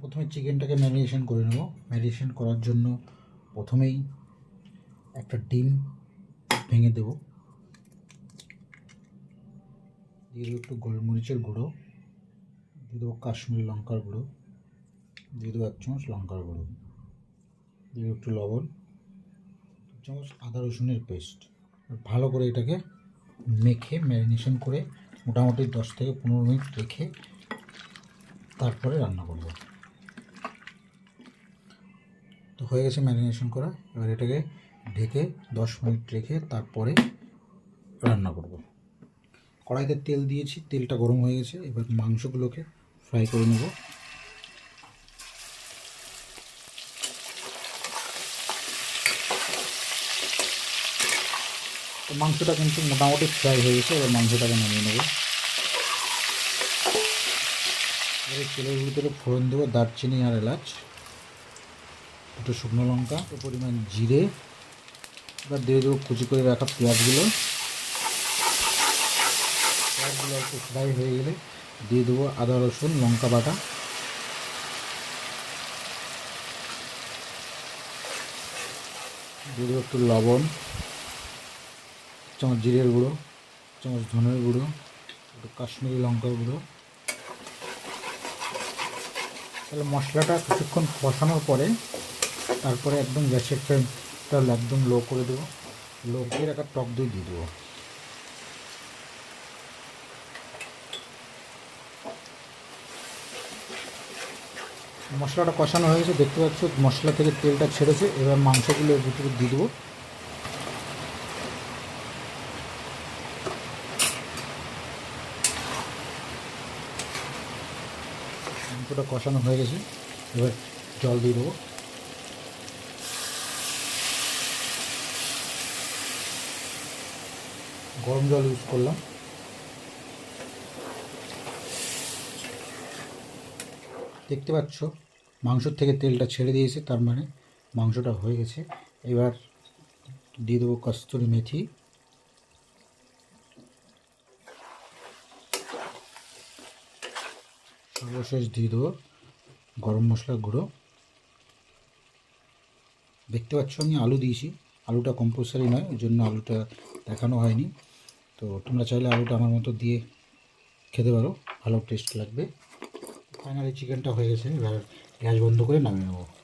প্রথমে চিকেনটাকে ম্যারিনেশন করে নেব। ম্যারিনেশন করার জন্য প্রথমেই একটা ডিম ভেঙে দেব। দিয়ে দেবো একটু গোলমরিচের গুঁড়ো। দিয়ে দেবো কাশ্মীরি লঙ্কার গুঁড়ো। দিয়ে দেবো এক চামচ লঙ্কার গুঁড়ো। দিয়ে দেবো একটু লবণ। দু চামচ আদা রসুনের পেস্ট। ভালো করে এটাকে মেখে, ম্যারিনেশন করে মোটামুটি দশ থেকে পনেরো মিনিট রেখে তারপরে রান্না করব তো হয়ে গেছে ম্যারিনেশন করা। এবার এটাকে ঢেকে দশ মিনিট রেখে তারপরে রান্না করব। কড়াইতে তেল দিয়েছি, তেলটা গরম হয়ে গেছে। এবার মাংসগুলোকে ফ্রাই করে নেব। মাংসটা কিন্তু মোটামুটি ফ্রাই হয়ে গেছে, এবার মাংসটাকে নামিয়ে নেব। এবার তেলের ভিতরে ফোড়ন দেবো, দারচিনি আর এলাচ। একটু শুকনো লঙ্কা পরিমাণ জিরে, এবার দিয়ে দেবো কুচি করে রাখা পেঁয়াজগুলো। পেঁয়াজগুলো একটু ফ্রাই হয়ে গেলে দিয়ে দেবো আদা, রসুন, লঙ্কা বাটা। দিয়ে দেবো একটু লবণ, চামচ জিরের গুঁড়ো, চামচ ধনের গুঁড়ো, একটু কাশ্মীরি লঙ্কার গুঁড়ো। তাহলে মশলাটা কিছুক্ষণ কষানোর পরে তারপরে একদম গ্যাসের ফ্লেমটা একদম লো করে দেবো। লো করে একটা টক দই দিয়ে দেবো। মশলাটা কষানো হয়ে গেছে, দেখতে পাচ্ছ মশলা থেকে তেলটা ছেড়েছে, এবার মাংসগুলো ভিতরে দিয়ে দেবো। মাংসটা কষানো হয়ে গেছে, এবার জল দিয়ে দেবো। গরম জল ইউজ করলাম। দেখতে পাচ্ছ, মাংসর থেকে তেলটা ছেড়ে দিয়েছে, তার মানে মাংসটা হয়ে গেছে। এবার দিয়ে দেবো কস্তুরি মেথি। সর্বশেষ দিয়ে দেবো গরম মশলার গুঁড়ো। দেখতে পাচ্ছ, আমি আলু দিয়েছি। আলুটা কম্পালসারি নয়, ওই জন্য আলুটা দেখানো হয়নি। তো তোমরা চাইলে আলুটা আমার মতো দিয়ে খেতে পারো। ভালো টেস্ট লাগবে। ফাইনালি চিকেনটা হয়ে গেছে, এবার গ্যাস বন্ধ করে নামিয়ে নেব।